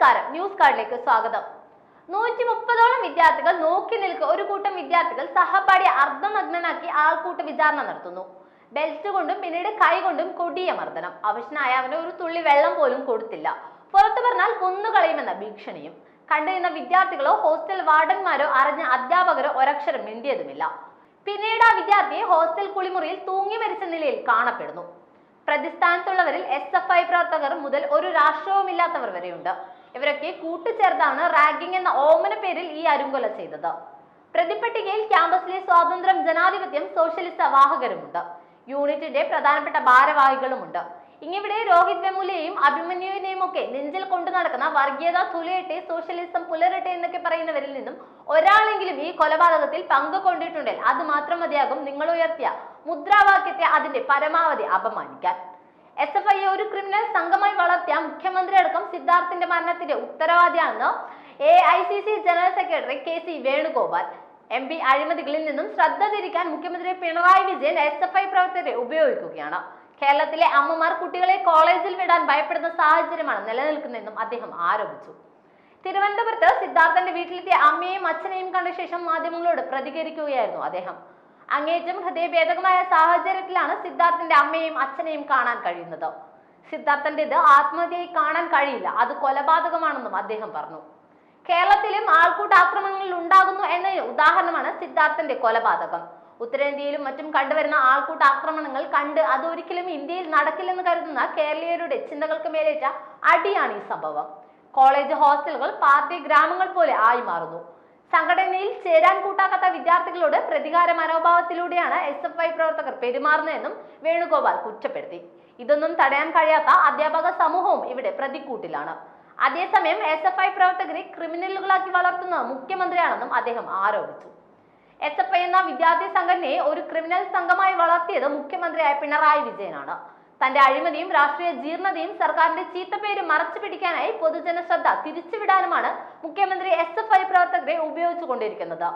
നമസ്കാരം. ന്യൂസ് കാർഡിലേക്ക് സ്വാഗതം. നൂറ്റി മുപ്പതോളം വിദ്യാർത്ഥികൾ നോക്കി നിൽക്കെ ഒരു കൂട്ടം വിദ്യാർത്ഥികൾ സഹപാഠിയെ അർദ്ധമഗ്നനാക്കി ആൾക്കൂട്ട വിചാരണ നടത്തുന്നു. ബെൽറ്റ് കൊണ്ടും പിന്നീട് കൈ കൊണ്ടും കൊടിയ മർദ്ദനം. അവശനായ അവന് ഒരു തുള്ളി വെള്ളം പോലും കൊടുത്തില്ല. പുറത്തു പറഞ്ഞാൽ കൊന്നുകളയുമെന്ന ഭീഷണിയും. കണ്ടിരുന്ന വിദ്യാർത്ഥികളോ ഹോസ്റ്റൽ വാർഡന്മാരോ അറിഞ്ഞ അധ്യാപകരോ ഒരക്ഷരം മിണ്ടിയതുമില്ല. പിന്നീട് ആ വിദ്യാർത്ഥിയെ ഹോസ്റ്റൽ കുളിമുറിയിൽ തൂങ്ങി മരിച്ച നിലയിൽ കാണപ്പെടുന്നു. പ്രതിസ്ഥാനത്തുള്ളവരിൽ എസ് എഫ് ഐ പ്രവർത്തകർ മുതൽ ഒരു രാഷ്ട്രവുമില്ലാത്തവർ വരെയുണ്ട്. ഇവരൊക്കെ കൂട്ടുചേർത്താണ് റാഗിംഗ് എന്ന ഓമന പേരിൽ ഈ അരുങ്കൊല ചെയ്തത്. പ്രതിപ്പട്ടികയിൽ ക്യാമ്പസിലെ സ്വാതന്ത്ര്യം ജനാധിപത്യം സോഷ്യലിസ്റ്റ് വാഹകരുമുണ്ട്. യൂണിറ്റിന്റെ പ്രധാനപ്പെട്ട ഭാരവാഹികളുമുണ്ട്. ഇങ്ങിവിടെ രോഹിത് വെമുലയെയും അഭിമന്യുവിനെയും ഒക്കെ നെഞ്ചിൽ കൊണ്ടു നടക്കുന്ന വർഗീയത തുലയട്ടെ സോഷ്യലിസം പുലരട്ടെ എന്നൊക്കെ പറയുന്നവരിൽ നിന്നും ഒരാളെങ്കിലും ഈ കൊലപാതകത്തിൽ പങ്കു കൊണ്ടിട്ടുണ്ടെങ്കിൽ അത് മാത്രം മതിയാകും നിങ്ങൾ ഉയർത്തിയ മുദ്രാവാക്യത്തെ അതിന്റെ പരമാവധി അപമാനിക്കാൻ. എസ് എഫ് ഐ ഒരു ക്രിമിനൽ സംഘമായി വളർത്തിയ മുഖ്യമന്ത്രി അടക്കം സിദ്ധാർത്ഥിന്റെ മരണത്തിന്റെ ഉത്തരവാദിയാണെന്ന് A I C C general secretary K C Venugopal. M P അഴിമതികളിൽ നിന്നും ശ്രദ്ധ തിരിക്കാൻ മുഖ്യമന്ത്രി Pinarayi Vijayan S F I പ്രവർത്തകരെ ഉപയോഗിക്കുകയാണ്. കേരളത്തിലെ അമ്മമാർ കുട്ടികളെ കോളേജിൽ വിടാൻ ഭയപ്പെടുന്ന സാഹചര്യമാണ് നിലനിൽക്കുന്നതെന്നും അദ്ദേഹം ആരോപിച്ചു. തിരുവനന്തപുരത്ത് സിദ്ധാർത്ഥന്റെ വീട്ടിലെത്തിയ അമ്മയെയും അച്ഛനെയും കണ്ട ശേഷം മാധ്യമങ്ങളോട് പ്രതികരിക്കുകയായിരുന്നു അദ്ദേഹം. അങ്ങേറ്റം ഹൃദയഭേദകമായ സാഹചര്യത്തിലാണ് സിദ്ധാർത്ഥന്റെ അമ്മയും അച്ഛനെയും കാണാൻ കഴിയുന്നത്. സിദ്ധാർത്ഥന്റെ ഇത് ആത്മഹത്യയായി കാണാൻ കഴിയില്ല. അത് കൊലപാതകമാണെന്നും അദ്ദേഹം പറഞ്ഞു. കേരളത്തിലും ആൾക്കൂട്ട ആക്രമണങ്ങൾ ഉണ്ടാകുന്നു എന്ന ഉദാഹരണമാണ് സിദ്ധാർത്ഥന്റെ കൊലപാതകം. ഉത്തരേന്ത്യയിലും മറ്റും കണ്ടുവരുന്ന ആൾക്കൂട്ട ആക്രമണങ്ങൾ കണ്ട് അത് ഒരിക്കലും ഇന്ത്യയിൽ നടക്കില്ലെന്ന് കരുതുന്ന കേരളീയരുടെ ചിന്തകൾക്ക് മേലേറ്റ അടിയാണ് ഈ സംഭവം. കോളേജ് ഹോസ്റ്റലുകൾ പാർട്ടി ഗ്രാമങ്ങൾ പോലെ ആയി മാറുന്നു. സംഘടനയിൽ ചേരാൻ കൂട്ടാക്കാത്ത വിദ്യാർത്ഥികളോട് പ്രതികാര മനോഭാവത്തിലൂടെയാണ് എസ് എഫ് ഐ പ്രവർത്തകർ പെരുമാറുന്നതെന്നും വേണുഗോപാൽ കുറ്റപ്പെടുത്തി. ഇതൊന്നും തടയാൻ കഴിയാത്ത അധ്യാപക സമൂഹവും ഇവിടെ പ്രതിക്കൂട്ടിലാണ്. അതേസമയം എസ് എഫ് ഐ പ്രവർത്തകരെ ക്രിമിനലുകളാക്കി വളർത്തുന്ന മുഖ്യമന്ത്രിയാണെന്നും അദ്ദേഹം ആരോപിച്ചു. എസ് എഫ് ഐ എന്ന വിദ്യാർത്ഥി സംഘടനയെ ഒരു ക്രിമിനൽ സംഘമായി വളർത്തിയത് മുഖ്യമന്ത്രിയായ പിണറായി വിജയനാണ്. തന്റെ അഴിമതിയും രാഷ്ട്രീയ ജീർണതയും സർക്കാരിന്റെ ചീത്തപ്പേര് മറച്ചു പിടിക്കാനായി പൊതുജന ശ്രദ്ധ തിരിച്ചുവിടാനുമാണ് മുഖ്യമന്ത്രി എസ് എഫ് ഐ പ്രവർത്തകരെ ഉപയോഗിച്ചുകൊണ്ടിരിക്കുന്നത്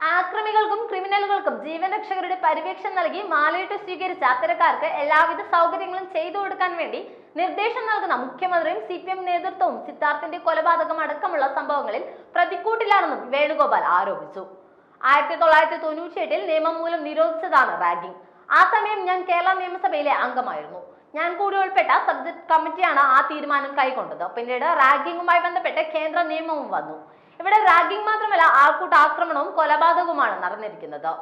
ആക്രമികൾക്കും ക്രിമിനലുകൾക്കും ജീവൻ രക്ഷകരുടെ പരിവേഷം നൽകി മാലയിട്ട് സ്വീകരിച്ച അത്തരക്കാർക്ക് എല്ലാവിധ സൗകര്യങ്ങളും ചെയ്തു കൊടുക്കാൻ വേണ്ടി നിർദ്ദേശം നൽകുന്ന മുഖ്യമന്ത്രിയും സി പി എം നേതൃത്വവും സിദ്ധാർത്ഥിന്റെ കൊലപാതകം അടക്കമുള്ള സംഭവങ്ങളിൽ പ്രതിക്കൂട്ടിലാണെന്നും വേണുഗോപാൽ ആരോപിച്ചു. ആയിരത്തി തൊള്ളായിരത്തി തൊണ്ണൂറ്റി എട്ടിൽ നിയമം മൂലം നിരോധിച്ചതാണ് റാഗിംഗ്. ആ സമയം ഞാൻ കേരള നിയമസഭയിലെ അംഗമായിരുന്നു. ഞാൻ കൂടി ഉൾപ്പെട്ട സബ്ജക്ട് കമ്മിറ്റിയാണ് ആ തീരുമാനം കൈക്കൊണ്ടത്. പിന്നീട് റാഗിങ്ങുമായി ബന്ധപ്പെട്ട് കേന്ദ്ര നിയമവും വന്നു. ഇവിടെ റാഗിംഗ് മാത്രമല്ല ആൾക്കൂട്ട ആക്രമണവും കൊലപാതകവുമാണ് നടന്നിരിക്കുന്നത്.